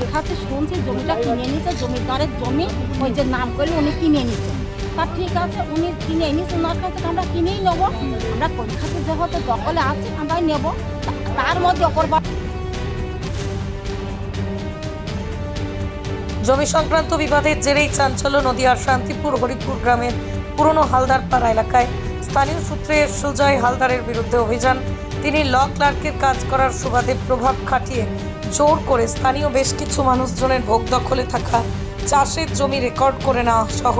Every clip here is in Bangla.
দেখাচ্ছে, শুনছি, জমিটা কিনে নিয়েছে জমিদারের জমি, ওই যে নাম করে উনি কিনে নিয়েছে তা ঠিক আছে, উনি কিনে নিয়েছে ওনার কাছে আমরা কিনেই নেব। আমরা পরীক্ষাতে যেহেতু দখলে আছে, আমরাই নেব। তার মধ্যে অপরবার জমি সংক্রান্ত বিবাদের জেরেই চাঞ্চল্য নদীয়ার শান্তিপুর হরিপুর গ্রামের পুরনো হালদার পাড়া এলাকায়। স্থানীয় সূত্রে সুজয় হালদারের বিরুদ্ধে অভিযান। তিনি ল ক্লার্কের কাজ করার সুবাদে প্রভাব খাটিয়ে জোর করে স্থানীয় বেশ কিছু মানুষজনের ভোগ দখলে থাকা চাষের জমি রেকর্ড করে নেওয়া সহ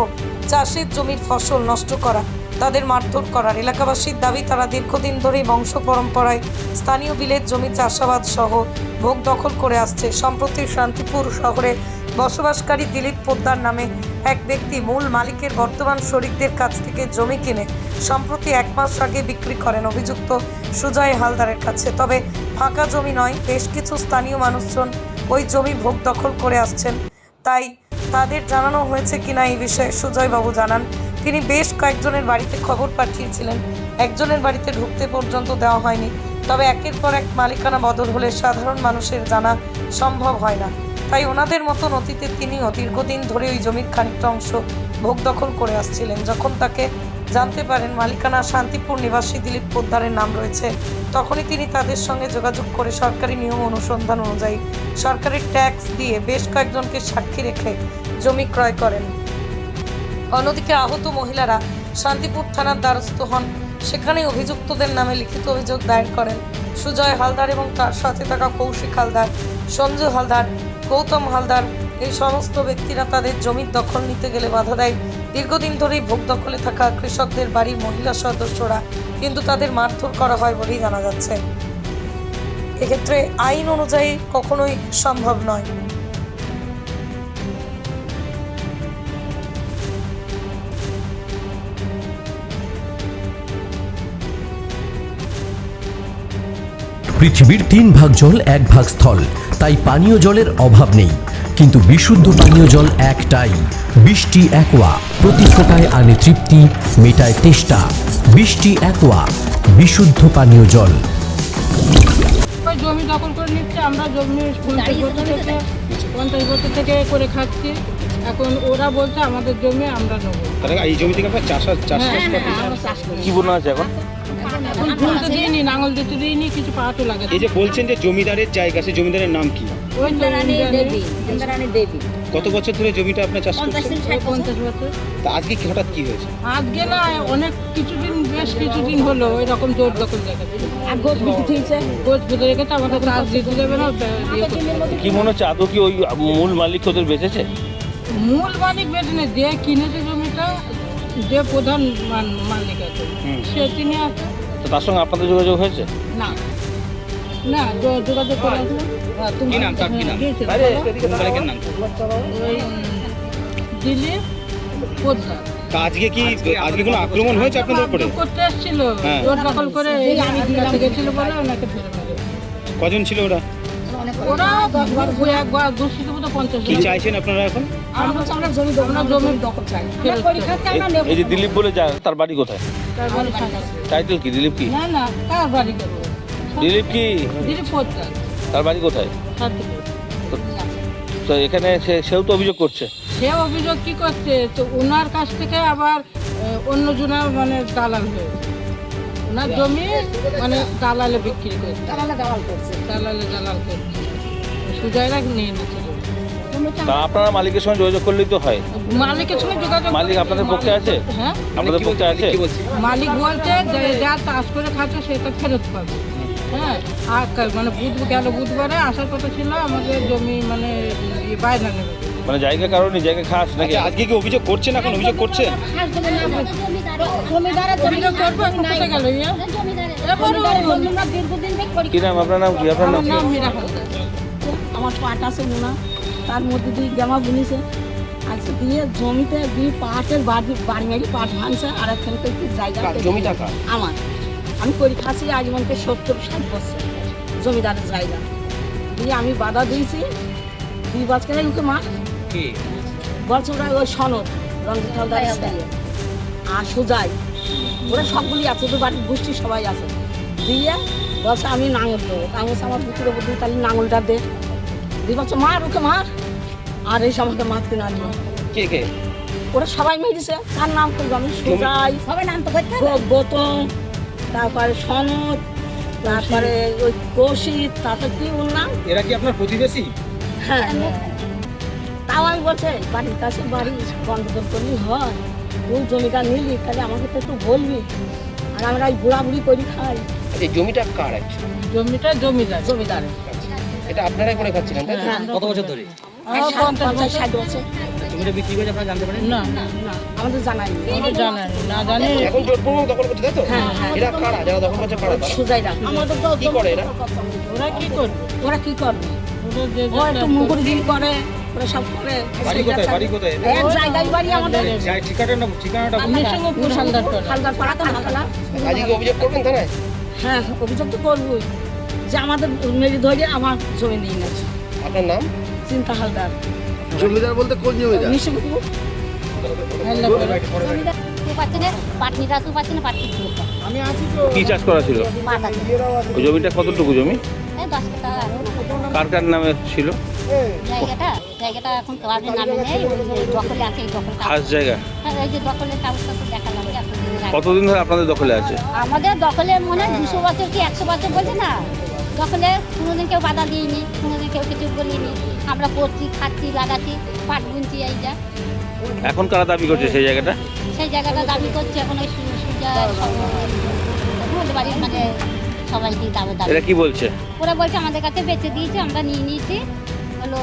চাষের জমির ফসল নষ্ট করা, তাদের মারধর করার এলাকাবাসীর দাবি তারা দীর্ঘদিন ধরেই বংশ পরম্পরায় স্থানীয় বিলের জমি চাষাবাদ সহ ভোগ দখল করে আসছে। সম্প্রতি শান্তিপুর শহরে বসবাসকারী দিলীপ পোদ্দার নামে এক ব্যক্তি মূল মালিকের বর্তমান শরিকদের কাছ থেকে জমি কিনে সম্প্রতি এক মাস আগে বিক্রি করেন অভিযুক্ত সুজয় হালদারের কাছে। তবে ফাঁকা জমি নয়, বেশ কিছু স্থানীয় মানুষজন ওই জমি ভোগ দখল করে আসছেন। তাই তাদের জানানো হয়েছে কিনা এই বিষয়ে সুজয়বাবু জানান। তিনি বেশ কয়েকজনের বাড়িতে খবর পাঠিয়েছিলেন। একজনের বাড়িতে ঢুকতে পর্যন্ত দেওয়া হয়নি। তবে একের পর এক মালিকানা বদল হলে সাধারণ মানুষের জানা সম্ভব হয় না। তাই ওনাদের মতন অতীতে তিনিও দীর্ঘদিন ধরে ওই জমির খানিকটা অংশ ভোগ দখল করে আসছিলেন। যখন তাকে জানতে পারেন মালিকানা শান্তিপুর নিবাসী দিলীপ পোদ্দারের নাম রয়েছে, তখনই তিনি তাদের সঙ্গে যোগাযোগ করে সরকারি নিয়ম অনুসন্ধান অনুযায়ী সরকারি ট্যাক্স দিয়ে বেশ কয়েকজনকে সাক্ষী রেখে জমি ক্রয় করেন। অন্যদিকে আহত মহিলারা শান্তিপুর থানার দ্বারস্থ হন। সেখানে অভিযুক্তদের নামে লিখিত অভিযোগ দায়ের করেন। সুজয় হালদার এবং তার সাথে থাকা কৌশিক হালদার, সঞ্জু হালদার গৌতম হালদার, এই সমস্ত ব্যক্তিরা তাদের জমির দখল নিতে গেলে বাধা দেয়। দীর্ঘদিন ধরেই ভোগ দখলে থাকা কৃষকদের বাড়ির মহিলা সদস্যরা কিন্তু তাদের মারধর করা হয় বলেই জানা যাচ্ছে। এক্ষেত্রে আইন অনুযায়ী কখনোই সম্ভব নয়। পৃথিবীর তিন ভাগ জল এক ভাগ স্থল। তাই পানীয় জলের অভাব নেই। কিন্তু বিশুদ্ধ পানীয় জল একটাই। বৃষ্টি একোয়া। প্রতি ফোটায় আনে তৃপ্তি মেটায় তেষ্টা। বৃষ্টি একোয়া। বিশুদ্ধ পানীয় জল। জমি দখল করে নিচ্ছে আমরা জমি পঞ্চাশ বছর থেকে পঞ্চাশ বছর থেকে করে খাচ্ছি। এখন ওরা বলছে আমাদের জমি আমরা নেব। এই জমি থেকে আপনার চাষ চাষ টাস চাষ কি বলুন আছে এখন? এখন ভুলতে দিইনি নাঙল দিতে দিইনি কিছু লাগে এই যে বলছেন যে জমিদারের জায়গা সে জমিদারের নাম কি? ওই ইন্দ্রাণী দেবী ইন্দ্রাণী দেবী। কত বছর ধরে জমিটা আপনার চাষ পঞ্চাশ করছেন? বছর। পঞ্চাশ বছর। তা আজকে কি হঠাৎ কি হয়েছে? আজকে না অনেক কিছুদিন বেশ কিছুদিন হলো জোর দখল আর গোছ বিক্রি হয়েছে গোছ বেঁধে রেখেছে আমাদের কাজ দিতে দেবে না কি মনে হচ্ছে আদৌ কি ওই মূল মালিক ওদের বেঁচেছে? মূল মালিক বেঁধে নেই যে কিনেছে জমিটা যে প্রধান মান- মালিক আছে সে তিনি আছে তো তার সঙ্গে আপনাদের যোগাযোগ হয়েছে? না। না যোগাযোগ করে কি নাম? তার কি নাম? দিয়েছে, নাম? দিলীপ পোদ্দার তা আজকে কি আজকে কোনো আক্রমণ হয়েছে আপনাদের উপরে? মারধর করতে এসেছিল। হ্যাঁ। জোর দখল করে আমি কাছে গেছিল বলে ওনাকে ধরে কজন ছিল ওরা? ওরা ওই মতো পঞ্চাশ কি চাইছেন আপনারা এখন? আমরা আমরা জমি দখল চাই। এই- এই যে দিলীপ বলে যা তার বাড়ি কোথায়। টাইটেল কি দিলীপ কি? না না কার বাড়ি করব দিলীপ কি? দিলীপ পোদ্দার। তার বাড়ি কোথায়? তো এখানে সে সেও তো অভিযোগ করছে। সে অভিযোগ কি করছে? তো ওনার কাছ থেকে আবার অন্য জনের মানে দালাল হয়েছে ওনার জমি মানে দালালে বিক্রি করছে। তাহলে দালাল করছে। দালালে দালাল করছে। সুজয়রা নিয়ে নিচ্ছে। তা। আপনারা মালিকের সঙ্গে যোগাযোগ করলেই তো হয়। মালিকের সঙ্গে যোগাযোগ মালিক আপনাদের পক্ষে আছে? হ্যাঁ। আপনাদের পক্ষে আছে? মালিক বলছে যে যা চাষ করে খাচ্ছে সেটা ফেরত পাবে। হ্যাঁ। আর মানে বুধ গেল বুধবারে আসার কথা ছিল আমাদের জমি মানে বাইরে নেবে। মানে জায়গা কারণে জায়গা খাস নাকি? আচ্ছা আজকে কি অভিযোগ করছেন এখন অভিযোগ করছেন কি নাম আপনার নাম? কি আপনার নাম আমার পাট আছে মোনা। তার মধ্যে দিয়ে জামা বুনিছে। আচ্ছা দিয়ে জমিতে দুই পাটের বাড়ি বাড়ি বাড়ি পাট ভাঙছে আর একখানকে একটু জায়গা জমিটা আমার। আমি করি খাসি আজীবনকে সত্তর ষাট বছর। জমিদারের জায়গা। দিয়ে আমি বাধা দিয়েছি। দুই বছর ওকে মা কি? বলছে ওরা ওই সনদ রঞ্জিত হালদার ছেলে। আর সুজাই। ওরা সবগুলি আছে তো বাড়ির গোষ্ঠী সবাই আছে। দিয়ে বলছে আমি নাঙল দেবো। আমি আমার পুকুরের উপর দিয়ে তাহলে নাঙলটা দে। দিয়ে বলছে মার ওকে মার। আর এই আমাকে মারতে নারল কে কে? ওরা সবাই মেরেছে। তার নাম করব আমি? সোজাই। সবাই নাম তো করতে গৌতম তারপরে সনদ তারপরে ওই কৌশিক তারপরে কি ওর নাম? এরা কি আপনার প্রতিবেশী? হ্যাঁ তাও আমি বলছে বাড়ির কাছে বাড়ি গন্ডগোল করলি হয়। তুই জমিটা নিলি তাহলে আমাকে তো একটু বলবি। আর আমরা ওই বুড়া বুড়ি করে খাই। এই জমিটা কার? জমিটা জমিদার। জমিদারে এটা আপনারাই করে খাচ্ছিলেন তাই তো? হ্যাঁ। কত বছর ধরে? পঞ্চাশ পঞ্চাশ বছর। ষাট বছর। বিক্রি করে আপনারা জানতে পারেন? না না আমাদের জানাই নেই। জানা নেই। না জানি এখন জোরপূর্বক দখল করছে তাই তো। এরা কারা? যারা দখল করছে কারা তারা? সুজাইরা আমাদের কি করে এরা? ওরা কি করবে ওরা কি করবে ওরা যে ও একটু মুগুরি দিন করে ওরা সব করে। বাড়ি কোথায়? বাড়ি কোথায়? এক জায়গায় বাড়ি আমাদের। যাই ঠিকানাটা ঠিকানাটা বলুন। নিঃসঙ্গপুর হালদার টোলা। হালদার পাড়া থানা আজকে কি অভিযোগ করবেন থানায়? হ্যাঁ অভিযোগ তো করবই। যে আমাদের মেরি ধরে আমার জমি নিয়ে গেছে আপনার নাম? চিন্তা হালদার। জমিদার বলতে কোন জমিদার? নিঃসঙ্গপুর হালদার টোলা। না পাটনিটা তো। পাচ্ছে না কি চাষ করা ছিল? ওই জমিটা কতটুকু জমি? কার কার নামে ছিল? জায়গাটা জায়গাটা এখন নামে নেই। দখলে আছে এই দখল খাস জায়গা? হ্যাঁ এই যে দখলের কাগজটা তো দেখালাম যে এতদিনের আগে। কতদিন ধরে আপনাদের দখলে আছে? আমাদের দখলে মনে হয় দুশো বছর কি একশো বছর বলছে না? দখলে কোনোদিন কেউ বাধা দিইনি কোনোদিন কেউ কিছু বলিনি। আমরা করছি খাচ্ছি লাগাচ্ছি পাট বুনছি এইটা। এখন কারা দাবি করছে সেই জায়গাটা? সেই জায়গাটা দাবি করছে এখন ওই সূর্যা বাড়ির মানে সবাইকে দাবি দাবি। এরা কি বলছে? ওরা বলছে আমাদের কাছে বেঁচে দিয়েছে আমরা নিয়ে নিয়েছি। হলো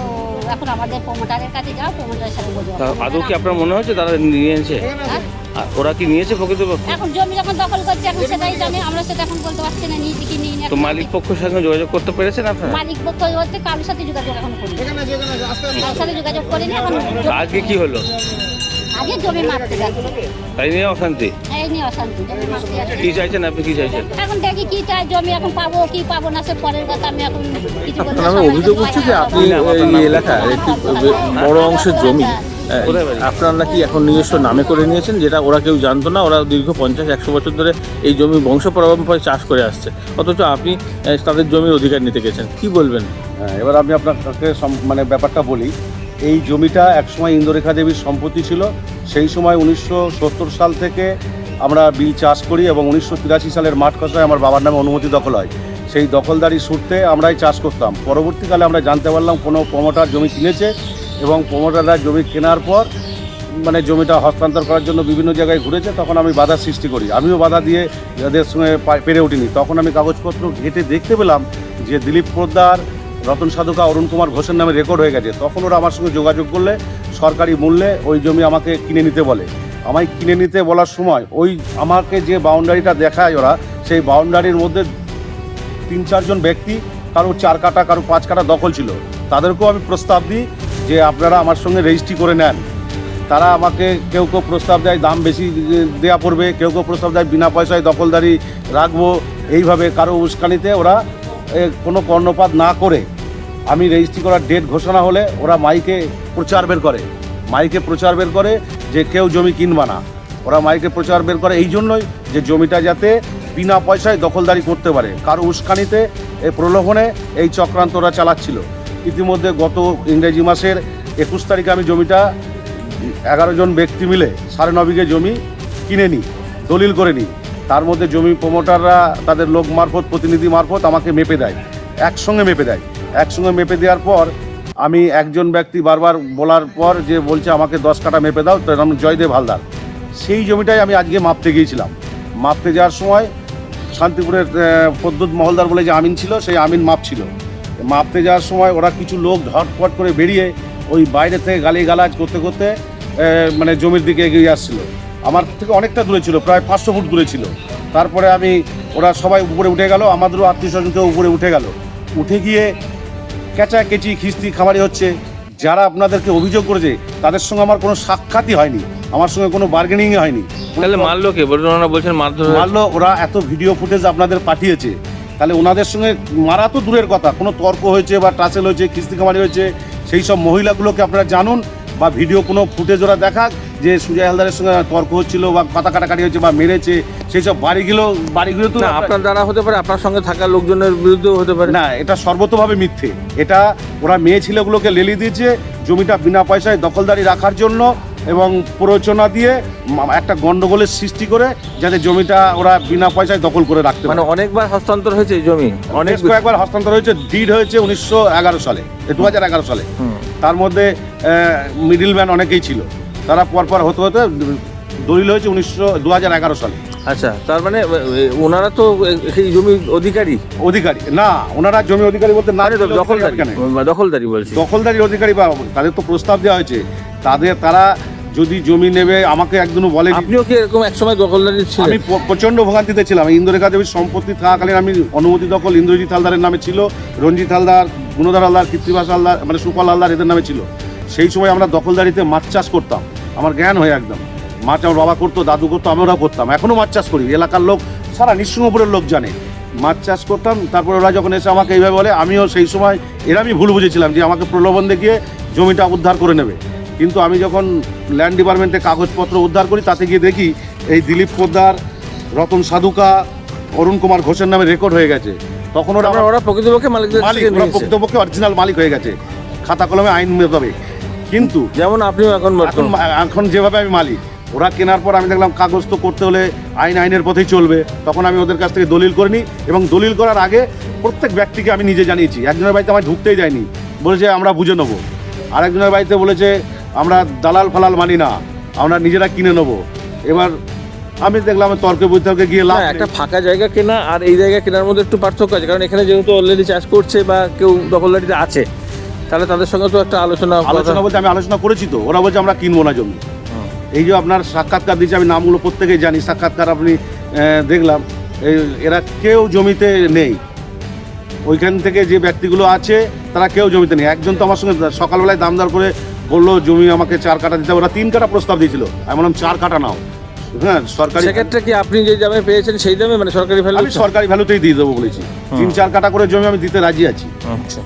এখন আমাদের প্রমোটারের কাছে যাও প্রমোটারের সাথে বোঝো আদৌ কি আপনার মনে হচ্ছে তারা নিয়েছে? হ্যাঁ? আর ওরা কি নিয়েছে প্রকৃতপক্ষে এখন জমি যখন দখল করছে এখন সেটাই জানে। আমরা সেটা এখন বলতে পারছি না নিয়েছি কি নিয়ে তো মালিক পক্ষের সঙ্গে যোগাযোগ করতে পেরেছেন আপনারা? মালিক পক্ষ বলতে কারোর সাথে যোগাযোগ এখন করি কারোর সাথে যোগাযোগ করিনি এখন আজকে কি হলো? আগে জমি মারতে তাই নিয়ে অশান্তি? এই নিয়ে অশান্তি জমি মারতে কি চাইছেন আপনি কি চাইছেন? এখন দেখি কি চাই জমি এখন পাবো কি পাবো না সে পরের কথা আমি এখন কিছু বলতে অভিযোগ হচ্ছে যে আপনি এই এলাকার একটি বড় অংশের জমি। বাড়ি? আপনারা কি এখন নিজস্ব নামে করে নিয়েছেন যেটা ওরা কেউ জানতো না? ওরা দীর্ঘ পঞ্চাশ একশো বছর ধরে এই জমি বংশ পরম্পরায় চাষ করে আসছে। অথচ আপনি তাদের জমির অধিকার নিতে গেছেন। কি বলবেন? হ্যাঁ এবার আমি আপনাকে মানে ব্যাপারটা বলি। এই জমিটা একসময় ইন্দ্ররেখা দেবীর সম্পত্তি ছিল। সেই সময় উনিশশো সত্তর সাল থেকে আমরা বিল চাষ করি এবং উনিশশো তিরাশি সালের মাঠ কষায় আমার বাবার নামে অনুমতি দখল হয়। সেই দখলদারি সূত্রে আমরাই চাষ করতাম। পরবর্তীকালে আমরা জানতে পারলাম কোনো প্রমোটার জমি কিনেছে। এবং প্রমোটাররা জমি কেনার পর মানে জমিটা হস্তান্তর করার জন্য বিভিন্ন জায়গায় ঘুরেছে, তখন আমি বাধার সৃষ্টি করি। আমিও বাধা দিয়ে যাদের সঙ্গে পেরে উঠিনি। তখন আমি কাগজপত্র ঘেটে দেখতে পেলাম যে দিলীপ পোদ্দার, রতন সাধুকা, অরুণ কুমার ঘোষের নামে রেকর্ড হয়ে গেছে। তখন ওরা আমার সঙ্গে যোগাযোগ করলে, সরকারি মূল্যে ওই জমি আমাকে কিনে নিতে বলে। আমায় কিনে নিতে বলার সময় ওই আমাকে যে বাউন্ডারিটা দেখায় ওরা, সেই বাউন্ডারির মধ্যে তিন চারজন ব্যক্তি, কারও চার কাটা, কারও পাঁচ কাটা দখল ছিল। তাদেরকেও আমি প্রস্তাব দিই যে আপনারা আমার সঙ্গে রেজিস্ট্রি করে নেন। তারা আমাকে কেউ কেউ প্রস্তাব দেয় দাম বেশি দেওয়া পড়বে কেউ কেউ প্রস্তাব দেয় বিনা পয়সায় দখলদারি রাখব। এইভাবে কারও উস্কানিতে ওরা এ, কোনো কর্ণপাত না করে। আমি রেজিস্ট্রি করার ডেট ঘোষণা হলে ওরা মাইকে প্রচার বের করে। মাইকে প্রচার বের করে যে কেউ জমি কিনবা না। ওরা মাইকে প্রচার বের করে এই জন্যই যে জমিটা যাতে বিনা পয়সায় দখলদারি করতে পারে। কারও উস্কানিতে এই প্রলোভনে এই চক্রান্ত ওরা চালাচ্ছিল। ইতিমধ্যে গত ইংরেজি মাসের একুশ তারিখে আমি জমিটা এগারো জন ব্যক্তি মিলে সাড়ে ন বিঘে জমি কিনে নিই দলিল করে নিই। তার মধ্যে জমি প্রমোটাররা তাদের লোক মারফত প্রতিনিধি মারফত আমাকে মেপে দেয় একসঙ্গে মেপে দেয়। একসঙ্গে মেপে দেওয়ার পর আমি একজন ব্যক্তি বারবার বলার পর যে বলছে আমাকে দশ কাটা মেপে দাও তার নাম জয়দেব হালদার। সেই জমিটাই আমি আজকে মাপতে গিয়েছিলাম। মাপতে যাওয়ার সময় শান্তিপুরের আহ, প্রদ্যুৎ মহলদার বলে যে আমিন ছিল সেই আমিন মাপ ছিল। মাপতে যাওয়ার সময় ওরা কিছু লোক ঝটপট করে বেরিয়ে ওই বাইরে থেকে গালি গালাজ করতে করতে মানে জমির দিকে এগিয়ে আসছিল। আমার থেকে অনেকটা দূরে ছিল প্রায় পাঁচশো ফুট দূরে ছিল। তারপরে আমি ওরা সবাই উপরে উঠে গেল আমাদেরও আত্মীয় স্বজনকেও উপরে উঠে গেল। উঠে গিয়ে কেচা কেচি খিস্তি খামারি হচ্ছে। যারা আপনাদেরকে অভিযোগ করেছে তাদের সঙ্গে আমার কোনো সাক্ষাৎই হয়নি। আমার সঙ্গে কোনো বার্গেনিংই হয়নি। তাহলে মারলো কে? ওনারা বলছেন মারলো ওরা এত ভিডিও ফুটেজ আপনাদের পাঠিয়েছে। তাহলে ওনাদের সঙ্গে মারা তো দূরের কথা। কোনো তর্ক হয়েছে বা টাসেল হয়েছে কিস্তি কামারি হয়েছে সেই সব মহিলাগুলোকে আপনারা জানুন বা ভিডিও কোনো ফুটেজ ওরা দেখাক যে সুজয় হালদারের সঙ্গে তর্ক হচ্ছিল বা পাতা কাটাকাটি হয়েছে বা মেরেছে সেই সব বাড়িগুলো বাড়িগুলো তো আপনার দ্বারা হতে পারে আপনার সঙ্গে থাকা লোকজনের বিরুদ্ধেও হতে পারে। না এটা সর্বতভাবে মিথ্যে। এটা ওরা মেয়ে ছেলেগুলোকে লেলি দিয়েছে জমিটা বিনা পয়সায় দখলদারি রাখার জন্য এবং প্ররোচনা দিয়ে একটা গন্ডগোলের সৃষ্টি করে যাতে জমিটা ওরা বিনা পয়সায় দখল করে রাখতে মানে অনেকবার হস্তান্তর হয়েছে এই জমি? অনেক কয়েকবার হস্তান্তর হয়েছে ডিড হয়েছে উনিশশো এগারো সালে দু হাজার এগারো সালে। তার মধ্যে মিডিল ম্যান অনেকেই ছিল। তারা পরপর হতে হতে দলিল হয়েছে উনিশশো দু হাজার এগারো সালে। আচ্ছা তার মানে ওনারা তো সেই জমি অধিকারী? অধিকারী। না ওনারা জমি অধিকারী বলতে না মানে দখলদারি? দখলদারি বলছি। দখলদারি অধিকারী বা তাদের তো প্রস্তাব দেওয়া হয়েছে। তাদের তারা যদি জমি নেবে আমাকে একদিনও বলে আপনিও কি এরকম একসময় দখলদারি আমি ছিলেন প- প্রচণ্ড ভোগান্তিতে ছিলাম। ইন্দ্ররেখা দেবীর সম্পত্তি থাকাকালীন আমি অনুমতি দখল ইন্দ্রজিৎ হালদারের নামে ছিল রঞ্জিত হালদার গুণধর হালদার কৃত্রিবাস হালদার মানে সুপল হালদার এদের নামে ছিল। সেই সময় আমরা দখলদারিতে মাছ চাষ করতাম। আমার জ্ঞান হয়ে একদম। মাছ আমার বাবা করতো দাদু করতো আমরাও করতাম। এখনও মাছ চাষ করি। এলাকার লোক সারা নিঃসঙ্গপুরের লোক জানে। মাছ চাষ করতাম তারপর ওরা যখন এসে আমাকে এইভাবে বলে আমিও সেই সময় এরা আমি ভুল বুঝেছিলাম যে আমাকে প্রলোভন দেখিয়ে জমিটা উদ্ধার করে নেবে। কিন্তু আমি যখন ল্যান্ড ডিপার্টমেন্টে কাগজপত্র উদ্ধার করি তাতে গিয়ে দেখি এই দিলীপ পোদ্দার রতন সাধুকা অরুণ কুমার ঘোষের নামে রেকর্ড হয়ে গেছে। তখন ওরা ওরা প্রকৃতপক্ষে মালিক ওরা প্রকৃতপক্ষে অরিজিনাল মালিক হয়ে গেছে। খাতা কলমে আইন মোতাবেক। কিন্তু যেমন আপনিও এখন এখন এখন যেভাবে আমি মালিক ওরা কেনার পর আমি দেখলাম কাগজ তো করতে হলে আইন আইনের পথেই চলবে। তখন আমি ওদের কাছ থেকে দলিল করে নিই এবং দলিল করার আগে প্রত্যেক ব্যক্তিকে আমি নিজে জানিয়েছি। একজনের বাড়িতে আমার ঢুকতেই যায়নি বলেছে আমরা বুঝে নেব। আরেকজনের বাড়িতে বলেছে আমরা দালাল ফালাল মানি না আমরা নিজেরা কিনে নেব। এবার আমি দেখলাম তর্কে বিতর্কে গিয়ে লাভ একটা ফাঁকা জায়গা কেনা আর এই জায়গা কেনার মধ্যে একটু পার্থক্য আছে কারণ এখানে যেহেতু অলরেডি চাষ করছে বা কেউ দখলদারিতে আছে তাহলে তাদের সঙ্গে তো একটা আলোচনা আলোচনা বলতে আমি আলোচনা করেছি তো ওরা বলছে আমরা কিনবো না জমি। এই যে আপনার সাক্ষাৎকার দিচ্ছে আমি নামগুলো প্রত্যেকেই জানি সাক্ষাৎকার আপনি দেখলাম। এই এরা কেউ জমিতে নেই। ওইখান থেকে যে ব্যক্তিগুলো আছে তারা কেউ জমিতে নেই। একজন তো আমার সঙ্গে সকালবেলায় দাম দর করে বলল জমি আমাকে চার কাটা দিতে হবে। ওরা তিন কাটা প্রস্তাব দিয়েছিল। আমি বললাম চার কাটা নাও। হ্যাঁ সরকারি সেক্ষেত্রে কি আপনি যে দামে পেয়েছেন সেই দামে মানে সরকারি ভ্যালু আমি সরকারি ভ্যালুতেই দিয়ে দেবো বলেছি। তিন চার কাটা করে জমি আমি দিতে রাজি আছি। আচ্ছা।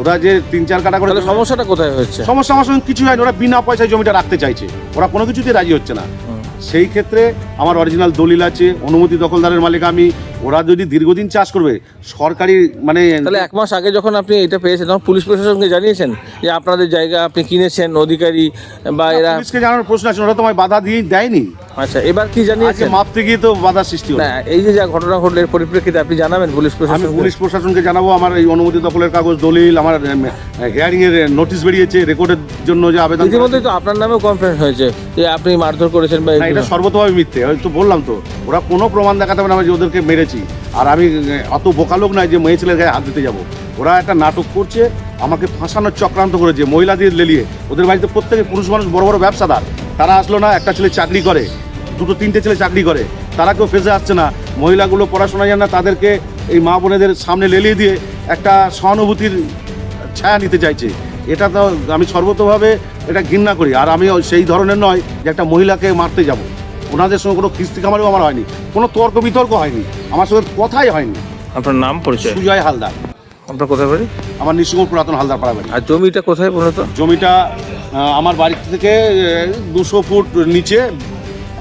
ওরা যে তিন চার কাটা করে সমস্যাটা কোথায় হচ্ছে সমস্যা আমার সঙ্গে কিছু হয়নি। ওরা বিনা পয়সায় জমিটা রাখতে চাইছে। ওরা কোনো কিছুতেই রাজি হচ্ছে না। সেই ক্ষেত্রে আমার অরিজিনাল দলিল আছে অনুমতি দখলদারের মালিক আমি। ওরা যদি দীর্ঘদিন চাষ করবে সরকারি মানে তাহলে এক মাস আগে যখন আপনি এটা পেয়েছেন তখন পুলিশ প্রশাসনকে জানিয়েছেন যে আপনাদের জায়গা আপনি কিনেছেন অধিকারী বা এরা পুলিশকে জানানোর প্রশ্ন আছে ওরা তোমায় বাধা দিয়ে দেয়নি। আচ্ছা এবার কি আজকে জানিয়েছেন মাপতে গিয়ে তো বাধা সৃষ্টি হলো। না এই যে যা ঘটনা ঘটলো এর পরিপ্রেক্ষিতে আপনি জানাবেন পুলিশ প্রশাসন আমি পুলিশ প্রশাসনকে জানাব আমার এই অনুমতি দখলের কাগজ দলিল আমার হিয়ারিং এর নোটিশ বেরিয়েছে রেকর্ডের জন্য যে আবেদন ইতিমধ্যেই তো আপনার নামেও কমপ্লেন হয়েছে যে আপনি মারধর করেছেন বা এটা। সর্বতভাবে মিথ্যে। হয়তো বললাম তো, ওরা কোনো প্রমাণ দেখাতে পারে না যে ওদেরকে মেরেছি। আর আমি অত বোকা লোক নয় যে মেয়ে ছেলের গায়ে হাত দিতে যাব। ওরা একটা নাটক করছে, আমাকে ফাঁসানোর চক্রান্ত করেছে, মহিলাদের লেলিয়ে। ওদের বাড়িতে প্রত্যেকে পুরুষ মানুষ, বড় বড় ব্যবসাদার। তারা আসলো না, একটা ছেলে চাকরি করে, দুটো তিনটে ছেলে চাকরি করে। তারা কেউ ফেসে আসছে না। মহিলাগুলো পড়াশোনা জানে না, তাদেরকে এই মা বোনেদের সামনে লেলিয়ে দিয়ে একটা সহানুভূতির ছায়া নিতে চাইছে। এটা তো আমি সর্বতভাবে এটা ঘৃণা করি। আর আমি সেই ধরনের নয় যে একটা মহিলাকে মারতে যাব। ওনাদের সঙ্গে কোনো খিস্তি খামারিও আমার হয়নি কোনো তর্ক বিতর্ক হয়নি আমার সঙ্গে কথাই হয়নি। আপনার নাম পরিচয়? সুজয় হালদার। আপনার কোথায় বাড়ি? আমার নিঃসঙ্গ পুরাতন হালদার পাড়া বাড়ি। আর জমিটা কোথায় মূলত জমিটা আহ, আমার বাড়ি থেকে দুশো ফুট নিচে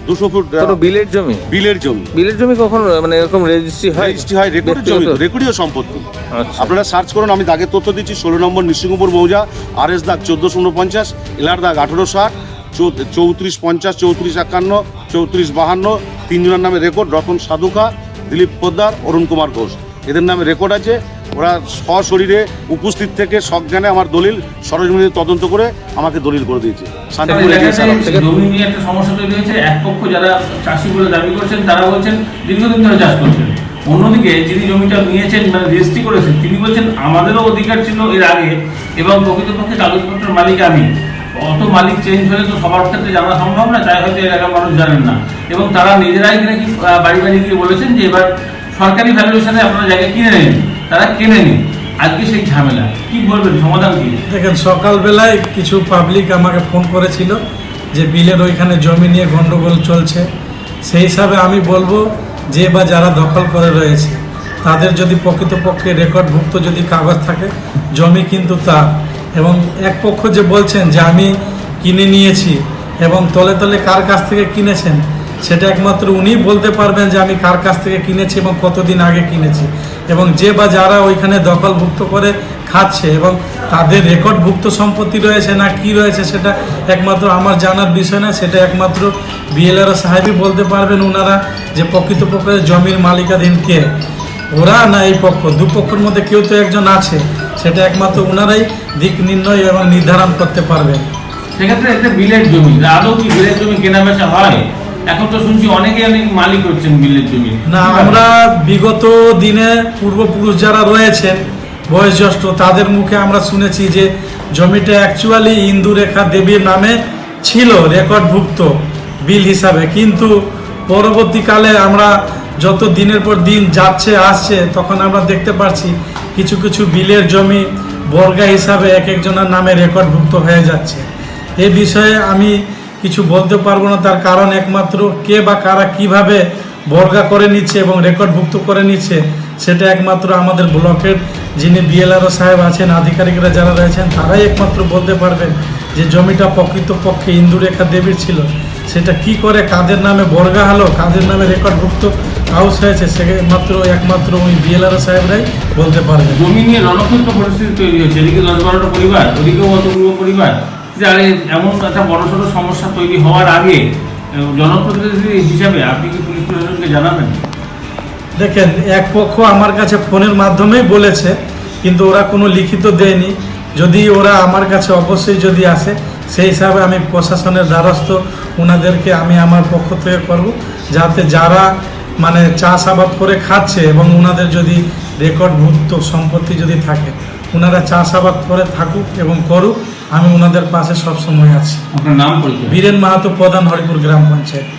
দুশো ফুট আহ, কোনো বিলের জমি? বিলের জমি। বিলের জমি কখন মানে এরকম রেজিস্ট্রি হয়? রেজিস্ট্রি হয় রেকর্ডের জমি ব্যক্তিগত? রেকর্ডীয় সম্পত্তি। আচ্ছা। আপনারা সার্চ করুন আমি দাগের তথ্য দিচ্ছি ষোলো নম্বর নিঃসিংহপুর মৌজা আর এস দাগ চোদ্দোশো উনপঞ্চাশ এলার দাগ আঠেরো ষাট চৌত্রিশ পঞ্চাশ চৌত্রিশ একান্ন চৌত্রিশ বাহান্ন তিনজনের নামে রেকর্ড রতন সাধুকা দিলীপ পোদ্দার অরুণ কুমার ঘোষ। এদের নামে রেকর্ড আছে। ওরা সশরীরে উপস্থিত থেকে সজ্ঞানে আমার দলিল সরজমিনে তদন্ত করে আমাকে দলিল করে দিয়েছে। জমি নিয়ে একটা সমস্যা তৈরি হয়েছে। এক পক্ষ যারা চাষি বলে দাবি করছেন তারা বলছেন দীর্ঘদিন ধরে চাষ করছেন। অন্যদিকে যিনি জমিটা নিয়েছেন মানে রেজিস্ট্রি করেছেন তিনি বলছেন আমাদেরও অধিকার ছিল এর আগে এবং প্রকৃতপক্ষে কাগজপত্রের মালিক আমি। অত মালিক চেঞ্জ হলে তো সবার ক্ষেত্রে জানা সম্ভব না, তাই হয়তো এলাকার মানুষ জানেন না। এবং তারা নিজেরাই নাকি বাড়ি বাড়ি গিয়ে বলেছেন যে এবার সরকারি ভ্যালুয়েশনে আপনারা জায়গা কিনে নেন, তারা কিনে নিন। আজকে সেই ঝামেলা। কি বলবেন, সমাধান কি? দেখেন, সকালবেলায় কিছু পাবলিক আমাকে ফোন করেছিল যে বিলের ওইখানে জমি নিয়ে গন্ডগোল চলছে। সেই হিসাবে আমি বলব যে বা যারা দখল করে রয়েছে, তাদের যদি প্রকৃতপক্ষে রেকর্ডভুক্ত যদি কাগজ থাকে, জমি কিন্তু তার। এবং এক পক্ষ যে বলছেন যে আমি কিনে নিয়েছি এবং তলে তলে কার কাছ থেকে কিনেছেন, সেটা একমাত্র উনি বলতে পারবেন যে আমি কার কাছ থেকে কিনেছি এবং কতদিন আগে কিনেছি। এবং যে বা যারা ওইখানে দখলভুক্ত করে খাচ্ছে এবং তাদের রেকর্ডভুক্ত সম্পত্তি রয়েছে না কি রয়েছে, সেটা একমাত্র আমার জানার বিষয় না, সেটা একমাত্র বিএলআর সাহেবই বলতে পারবেন ওনারা যে প্রকৃতপক্ষে জমির মালিকাধীন কে। ওরা না এই পক্ষ, দুপক্ষের মধ্যে কেউ তো একজন আছে। সেটা একমাত্র ওনারাই দিক নির্ণয় এবং নির্ধারণ করতে পারবেন সেক্ষেত্রে একটা বিলের জমি আদৌ কি বিলের জমি কেনা বেচা হয়? এখন তো শুনছি অনেকে অনেক মালিক হচ্ছেন বিলের জমি। না আমরা বিগত দিনে পূর্বপুরুষ যারা রয়েছেন বয়োজ্যেষ্ঠ তাদের মুখে আমরা শুনেছি যে জমিটা অ্যাকচুয়ালি ইন্দুরেখা দেবীর নামে ছিল রেকর্ডভুক্ত বিল হিসাবে। কিন্তু পরবর্তীকালে আমরা যত দিনের পর দিন যাচ্ছে আসছে তখন আমরা দেখতে পাচ্ছি কিছু কিছু বিলের জমি বর্গা হিসাবে এক একজনের নামে রেকর্ডভুক্ত হয়ে যাচ্ছে। এ বিষয়ে আমি কিছু বলতে পারব না, তার কারণ একমাত্র কে বা কারা কীভাবে বর্গা করে নিচ্ছে এবং রেকর্ডভুক্ত করে নিচ্ছে, সেটা একমাত্র আমাদের ব্লকের যিনি বিএলআরও সাহেব আছেন, আধিকারিকরা যারা রয়েছেন, তারাই একমাত্র বলতে পারবেন যে জমিটা প্রকৃতপক্ষে ইন্দুরেখা দেবীর ছিল। সেটা কি করে কাদের নামে বর্গা হলো, কাদের নামে রেকর্ডভুক্ত হাউস হয়েছে সে মাত্র একমাত্র ওই বিএলআরও সাহেবরাই বলতে পারবেন। জমি নিয়ে রণক্ষেত্র পরিস্থিতি তৈরি হয়েছে এদিকে দশ বারোটা পরিবার ওদিকেও অতগুলো পরিবার। তাহলে এমন একটা বড় সড়ো সমস্যা তৈরি হওয়ার আগে জনপ্রতিনিধি হিসাবে আপনি কি পুলিশ প্রশাসনকে জানাবেন? দেখেন এক পক্ষ আমার কাছে ফোনের মাধ্যমেই বলেছে কিন্তু ওরা কোনো লিখিত দেয়নি। যদি ওরা আমার কাছে অবশ্যই যদি আসে সেই হিসাবে আমি প্রশাসনের দ্বারস্থ। ওনাদেরকে আমি আমার পক্ষ থেকে করব যাতে যারা মানে চাষাবাদ করে খাচ্ছে এবং ওনাদের যদি রেকর্ডভুক্ত সম্পত্তি যদি থাকে ওনারা চাষাবাদ করে থাকুক এবং করুক আমি ওনাদের পাশে সবসময় আছি। আপনার নাম বীরেন মাহাতো প্রধান হরিপুর গ্রাম পঞ্চায়েত।